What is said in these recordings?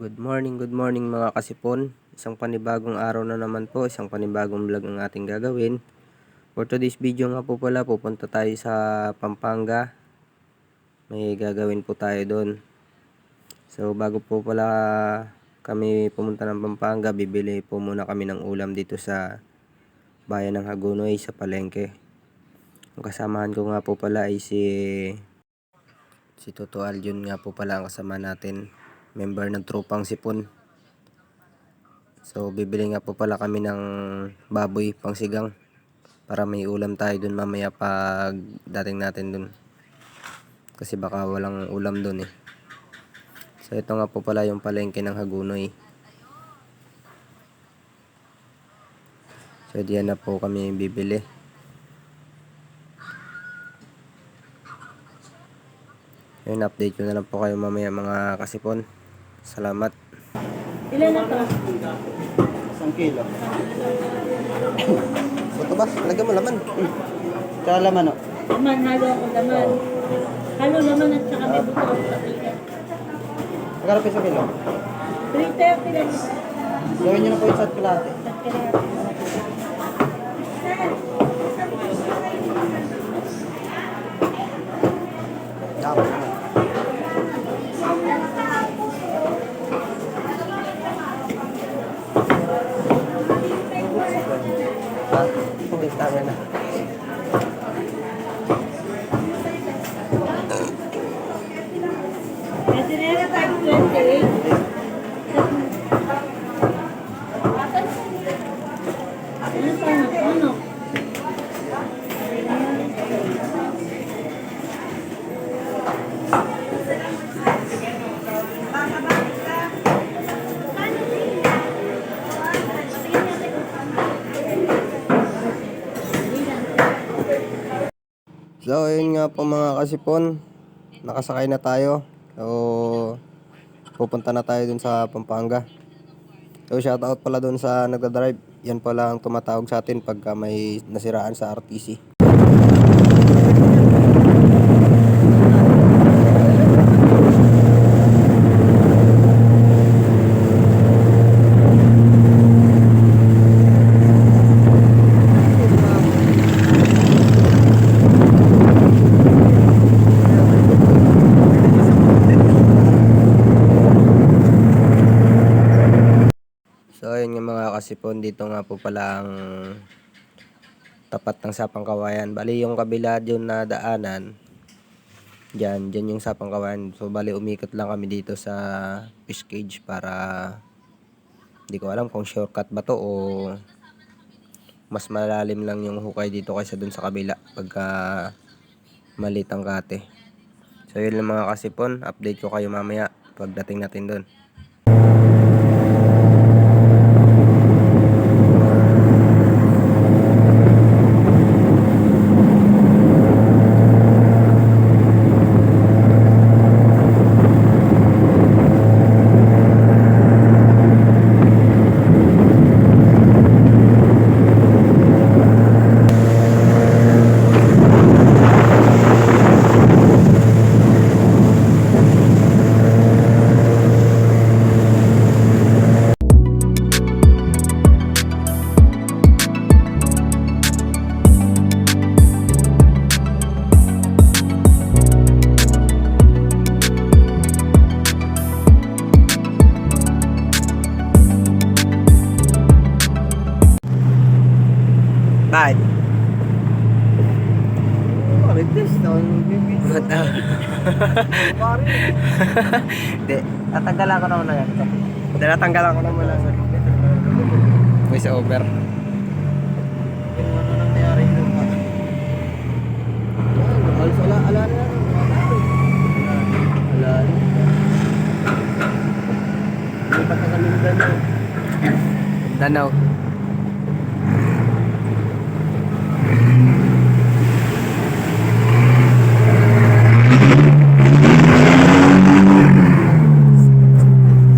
Good morning, good morning mga kasipon. Isang panibagong araw na naman po, isang panibagong vlog ang ating gagawin. For today's video nga po pala, pupunta tayo sa Pampanga. May gagawin po tayo doon. So bago po pala kami pumunta ng Pampanga, bibili po muna kami ng ulam dito sa bayan ng Hagonoy sa Palengke. Ang kasamahan ko nga po pala ay si si Toto Aljun nga po pala ang kasama natin member ng tropang sipon. So, bibili nga po pala kami ng baboy pang sigang para may ulam tayo dun mamaya pag dating natin dun. Kasi baka walang ulam dun eh. So, ito nga po pala yung palengke ng Hagunoy. So, diyan na po kami bibili. Yun, update ko na lang po kayo mamaya mga kasipon. Salamat. Ilan na to? Isang kilo. So, ito ba? Lagyan mo laman. Tsaka laman o. Laman, halo ako laman. Halo laman at saka may buto ako sa tigas. Magkano piso kilo? 330 lang. Gawin nyo na po yung sa kalate. At kaya, Ha? Hindi, tama na. Pwede na yan tayo 28. Ano pa na? Ano? So, ayun nga po mga kasipon. Nakasakay na tayo. So, pupunta na tayo dun sa Pampanga. So, shoutout pala dun sa nagdadrive. Yan pala ang tumatawag sa atin pagka may nasiraan sa RTC. So, ayun kasipon. Dito nga po pala ang tapat ng Sapang Kawayan. Bali, yung kabila dyan na daanan, dyan, dyan yung Sapang Kawayan. So, bali, umikot lang kami dito sa fish cage para hindi ko alam kung shortcut ba to o mas malalim lang yung hukay dito kaysa dun sa kabila pagka maliit ang kate. So, yun lang mga kasipon. Update ko kayo mamaya pagdating natin dun. Bye. Marites na. Mata. Hindi. Tatanggalan ko naman na yan. Ito. Tinatanggalan ko na muna. Voice over. Yung ano nangyari ha. Yan, halos ala, ala na yan. Na. Lipat na kami ng Danau. Danaw.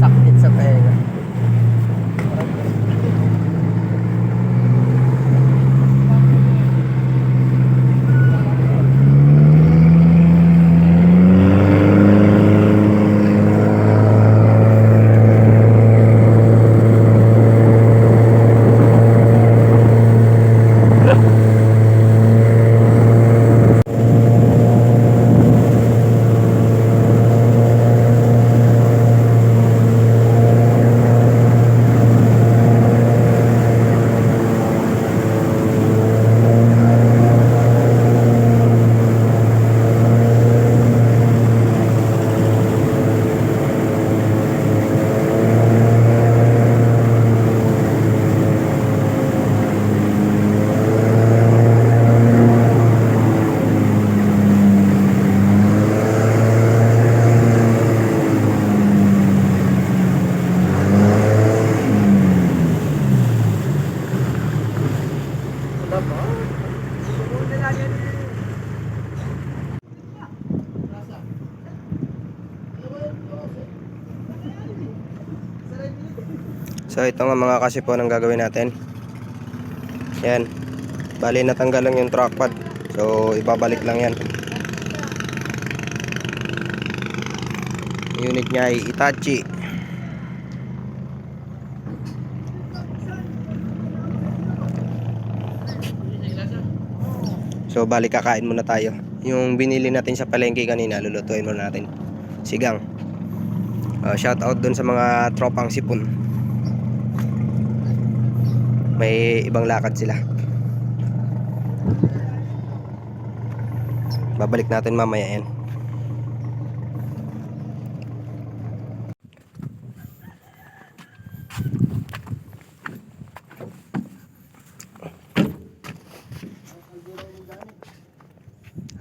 Sakit sa tenga. So ito nga mga kasipon ang gagawin natin. Yan. Bali natanggal lang yung track pad. So ibabalik lang yan. Unit niya ay Itachi. So balik kakain muna tayo. Yung binili natin sa palengke kanina, lulutuin muna natin. Sigang. Uh, shout out dun sa mga tropang sipon. May ibang lakad sila. Babalik natin mamaya yan.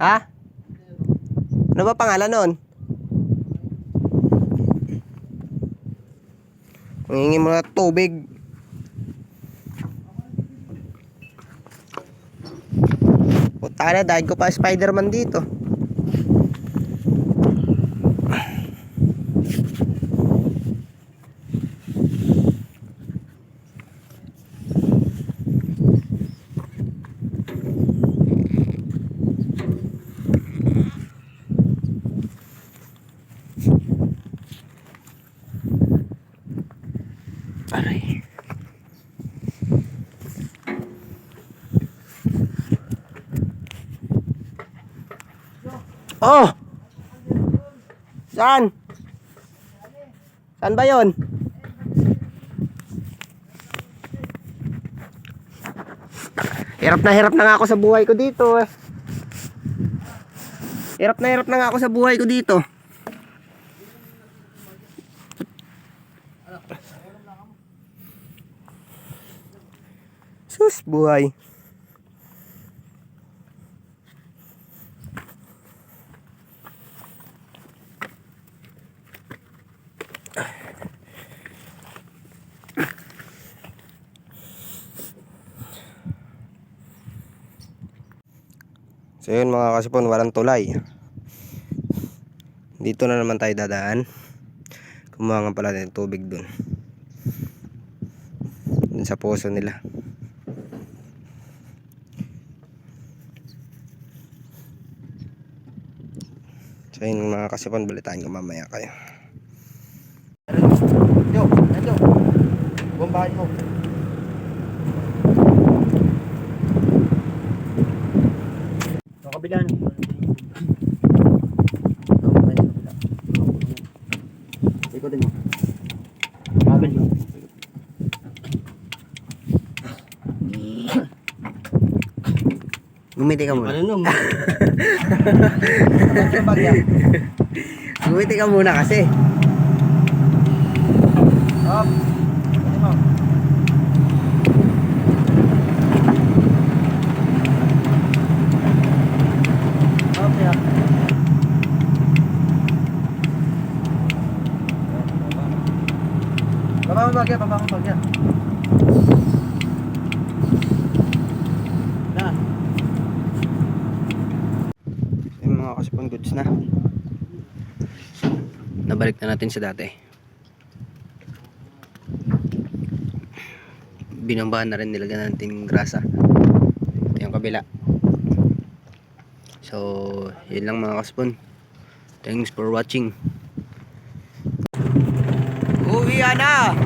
Ha? Ano ba pangalan nun? Hingi mo na tubig. Puta na, dahil ko pa Spider-Man dito. Oh! Saan? Saan ba yon? Hirap na hirap na ako sa buhay ko dito eh. Hirap na hirap na ako sa buhay ko dito. Sus, buhay. So yun mga kasipon, walang tulay. Dito na naman tayo dadaan. Kumuha nga pala ng tubig dun. Dun sa poso nila. So yun mga kasipon, balitaan ko mamaya kayo. Yo, ito. Bombahin mo. Sa kabila. Ikotin mo. Kabel mo. Gumiti ka muna. Ano? Gumiti ka muna kasi. Up. Mo bagya, bagya. Na. Yung mga kasipon goods na. Nabalik na natin sa dati. Binambahan na rin nilagyan natin grasa. Ito yung kabila. So, yun lang mga kaspon. Thanks for watching. Uwi na!